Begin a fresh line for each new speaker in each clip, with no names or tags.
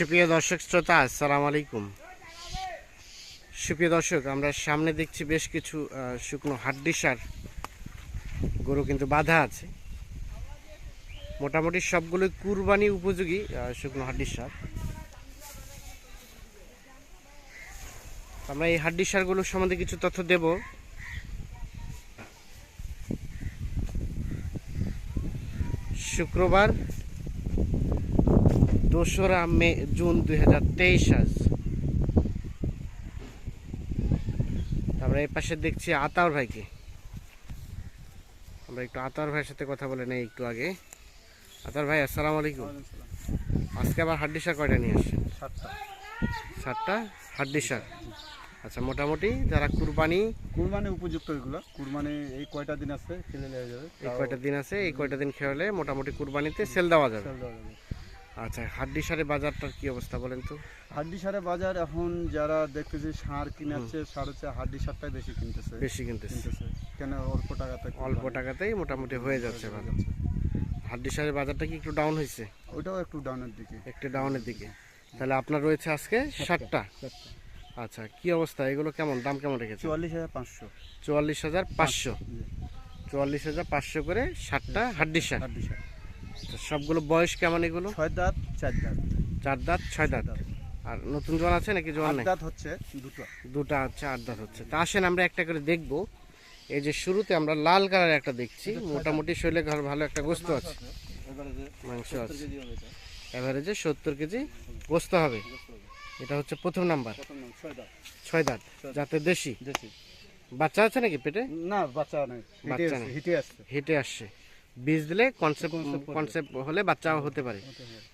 সুপ্রিয় দর্শক শ্রোতা, আসসালামু আলাইকুম। সুপ্রিয় দর্শক, আমরা সামনে দেখছি বেশ কিছু শুকনো হাড্ডি সার গরু কিন্তু বাধা আছে। মোটামুটি সবগুলোই কুরবানি উপযোগী শুকনো হাড্ডি সার আমরা এই হাড্ডি সারগুলোর সম্বন্ধে কিছু তথ্য দেব। শুক্রবার দোসরা মে জুন দুই হাজার তেইশ আজ। আমরা এই পাশে দেখছি আতাউর ভাইকে। আমরা একটু আতাউর ভাইয়ের সাথে কথা বলে নেই একটু আগে। আতার ভাই আসসালামু আলাইকুম। আজকে আবার হাড্ডি সার কয়টা নিয়ে আসছেন?
সাতটা।
সাতটা? হাড্ডি সার আচ্ছা মোটামুটি যারা কুরবানি
কুরবানি উপযুক্ত এগুলো। কুরবানি এই কয়টা দিন আছে খেলে নেওয়া যাবে।
এই কয়টা দিন আছে এই কয়টা দিন খেলে মোটামুটি কুরবানিতে সেল দেওয়া যাবে।
সেল দেওয়া যাবে।
আচ্ছা হাড্ডি সারের বাজারটার কি অবস্থা বলেন তো?
হাড্ডি সারের বাজার এখন যারা দেখতেছে সার কিনাচ্ছে সার হচ্ছে হাড্ডি সারটাই বেশি কিনতেছে।
বেশি কিনতেছে।
কেন অল্প টাকাতে
অল্প টাকাতেই মোটামুটি হয়ে যাচ্ছে ভালো। হাড্ডি সারের বাজারটা কি একটু ডাউন হয়েছে?
ওইটাও একটু ডাউনের দিকে।
একটু ডাউনের দিকে। তাহলে আপনার রয়েছে আজকে ষাটটা? আচ্ছা কি অবস্থা? এগুলো কেমন? দাম কেমন রেখেছে
চুয়াল্লিশ হাজার পাঁচশো।
চুয়াল্লিশ হাজার পাঁচশো। চুয়াল্লিশ হাজার পাঁচশো করে ষাটটা হাড্ডি সার।
হাড্ডি সার।
সবগুলো বয়স কেমন এগুলো?
ছয় দাঁত চার দাঁত।
চার দাঁত ছয় দাঁত। আর নতুন জোয়ান আছে নাকি জোয়ান নেই?
দাঁত হচ্ছে দুটো।
দুটা আছে আট দাঁত হচ্ছে। তা আসেন আমরা একটা করে দেখব। এই যে শুরুতে আমরা লাল কালার একটা দেখছি। মোটামুটি শৈলে ঘর ভালো একটা গোস্ত আছে। মাংস আছে। এভারেজে সত্তর কেজি গোস্ত হবে। এটা হচ্ছে প্রথম নাম্বার।
ছয় দাঁত।
যাতে দেশি।
দেশি।
বাচ্চা আছে নাকি পেটে?
না বাচ্চা নেই।
বাচ্চা।
হিটে আসছে।
হেঁটে আসছে। বীজ দিলে কনসেপ্ট কনসেপ্ট হলে বাচ্চাও হতে পারে।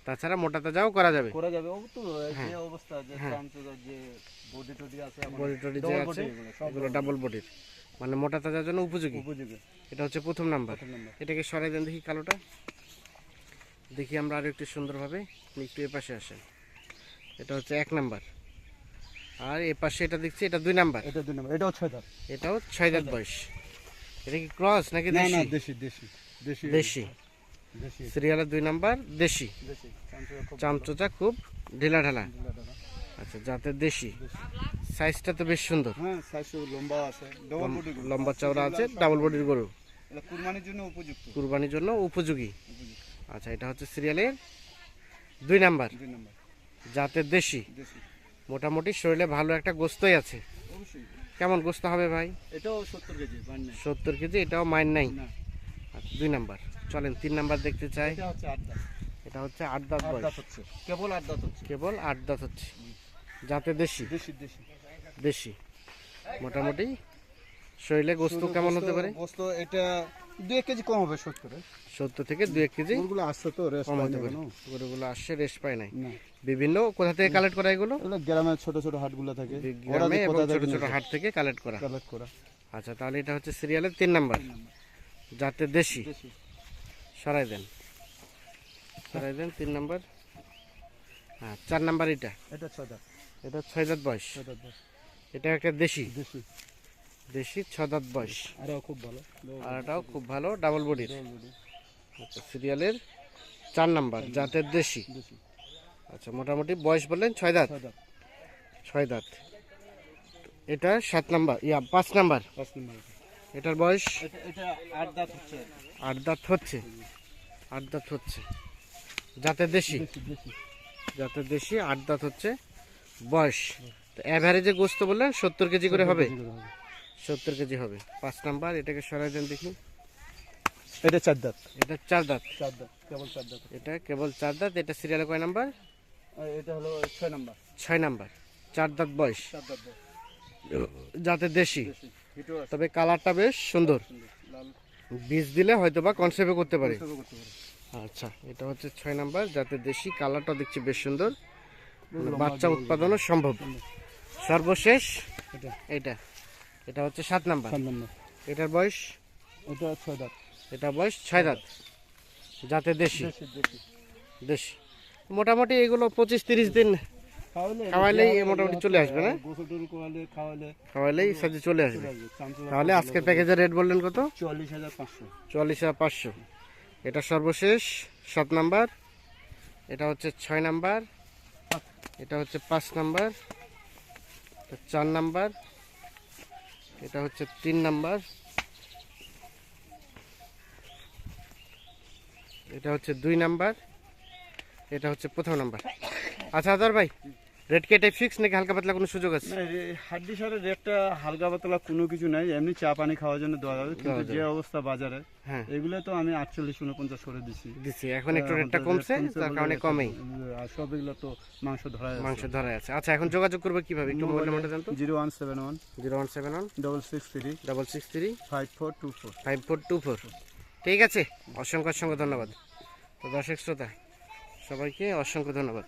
তাছাড়া মোটা তাজাও করা যাবে।
করা যাবে। ও তো
হ্যাঁ।
যে অবস্থা যে যে বডি টডি আছে
বডি টডি যে আছে
body এগুলো, সব
এগুলো ডাবল বডির মানে মোটা তাজার জন্য উপযোগী।
উপযোগী।
এটা হচ্ছে প্রথম নাম্বার। এটাকে সরাই দেন দেখি কালোটা। দেখি আমরা আরও একটু সুন্দরভাবে একটু এ পাশে আসেন। এটা হচ্ছে এক নাম্বার। আর এ পাশে এটা দেখছি এটা দুই নাম্বার।
এটা দুই নাম্বার। এটাও ছয় দাঁত।
এটাও ছয় দাঁত বয়স। এটা কি ক্রস নাকি
না
দেশি
দেশি। দেশি।
সিরিয়ালের দুই নাম্বার দেশি। চামচোচা খুব ঢিলা ঢালা। আচ্ছা যাতে দেশি। সাইজটা তো বেশ সুন্দর।
হ্যাঁ লম্বা আছে।
লম্বা চওড়া আছে ডাবল বডির গরু।
এটা কুরবানির জন্য উপযুক্ত।
কুরবানির জন্য উপযোগী। আচ্ছা এটা হচ্ছে সিরিয়ালের দুই নাম্বার। জাতের দেশি। মোটামুটি শরীরে ভালো একটা গোস্তই আছে। কেমন গোস্ত হবে ভাই?
এটাও সত্তর কেজি
সত্তর কেজি এটাও মাইন নাই।
না।
দুই নাম্বার। চলেন তিন নাম্বার দেখতে চাই।
এটা হচ্ছে আট দাঁত।
বয়স।
কেবল আট দাঁত হচ্ছে।
কেবল আট দাঁত হচ্ছে। যাতে দেশি?
দেশি দেশি।
দেশি। মোটামুটি শরীরে গোস্ত কেমন হতে পারে?
গোস্ত এটা দু এক কেজি কম হবে সত্তরে।
সত্তর থেকে দু এক কেজি
গরুগুলো আসছে তো রেস্ট
কম হতে পারে। গরুগুলো আসছে রেস্ট পায় নাই। বিভিন্ন কোথা থেকে কালেক্ট করা এগুলো?
এগুলো গ্রামের ছোট ছোট হাটগুলো থাকে।
গ্রামে এবং ছোট ছোট হাট থেকে কালেক্ট করা।
কালেক্ট করা।
আচ্ছা তাহলে এটা হচ্ছে সিরিয়ালের তিন নাম্বার। যাতে দেশি। সরাই দেন। সরাই দেন তিন নম্বর। হ্যাঁ চার নাম্বার এটা।
এটা ছয় দাঁত।
এটা ছয় দাঁত বয়স। এটা একটা দেশি।
দেশি।
দেশি ছ দাঁত বয়স।
আরও খুব ভালো।
আর এটাও খুব ভালো ডাবল বডির
body,
আচ্ছা সিরিয়ালের চার নাম্বার জাতের দেশি।
দেশি।
আচ্ছা মোটামুটি বয়স বললেন ছয় দাঁত।
ছয় দাঁত।
এটা সাত নাম্বার ইয়া পাঁচ নাম্বার।
পাঁচ নম্বর
এটার বয়স?
আট দাঁত হচ্ছে।
আট দাঁত হচ্ছে? জাতের দেশি?
যাতে দেশি।
আট দাঁত হচ্ছে বয়স। তো অ্যাভারেজে গোস্ত বললেন সত্তর কেজি করে হবে? সত্তর কেজি হবে। পাঁচ নাম্বার এটাকে সরাই দেন দেখি।
এটা চার দাঁত।
এটা চার দাঁত।
চার দাঁত কেবল চার দাঁত।
এটা কেবল চার দাঁত এটা সিরিয়ালে কয় নাম্বার?
এটা হলো ছয় নাম্বার।
ছয় নাম্বার। চার দাঁত বয়স।
চার দাঁত বয়স।
জাতের দেশি। তবে কালারটা বেশ সুন্দর। বীজ দিলে হয়তো বা কনসেপ্টে করতে পারে। আচ্ছা এটা হচ্ছে ছয় নাম্বার যাতে দেশি কালারটা দেখছি বেশ সুন্দর। মানে বাচ্চা উৎপাদনও সম্ভব। সর্বশেষ
এটা।
এটা। এটা হচ্ছে সাত নাম্বার। এটার বয়স?
এটা ছয় দাঁত।
এটা বয়স ছয় দাঁত। যাতে দেশি।
দেশি।
মোটামুটি এগুলো পঁচিশ তিরিশ দিন খাওয়ালেই মোটামুটি চলে আসবে না? খাওয়ালেই সাথে চলে আসবে। তাহলে আজকের প্যাকেজের রেট বললেন কত?
হাজার পাঁচশো।
চুয়াল্লিশ হাজার পাঁচশো। এটা সর্বশেষ সাত নাম্বার। এটা হচ্ছে ছয় নাম্বার। এটা হচ্ছে পাঁচ নাম্বার। চার নাম্বার। এটা হচ্ছে তিন নাম্বার। এটা হচ্ছে দুই নাম্বার। এটা হচ্ছে প্রথম নাম্বার। আচ্ছা আদার ভাই রেড কেটে ফিক্স নাকি হালকা পাতলা কোনো সুযোগ আছে?
হাড্ডি সারের রেটটা হালকা পাতলা কোনো কিছু নাই এমনি চা পানি খাওয়ার জন্য দেওয়া যাবে কিন্তু যে অবস্থা বাজারে
হ্যাঁ।
এগুলো তো আমি আটচল্লিশ উনপঞ্চাশ করে দিছি।
দিচ্ছি এখন একটু রেটটা কমছে তার কারণে কমেই।
আর সব এগুলো তো মাংস ধরা
মাংস ধরা আছে। আচ্ছা এখন যোগাযোগ করবে কীভাবে? একটু মোবাইল নাম্বারটা জানতো?
Zero one seven one
zero one seven one
double six three
double six three
five four two four.
Five four two four. ঠিক আছে অসংখ্য অসংখ্য ধন্যবাদ। তো দর্শক শ্রোতা সবাইকে অসংখ্য ধন্যবাদ।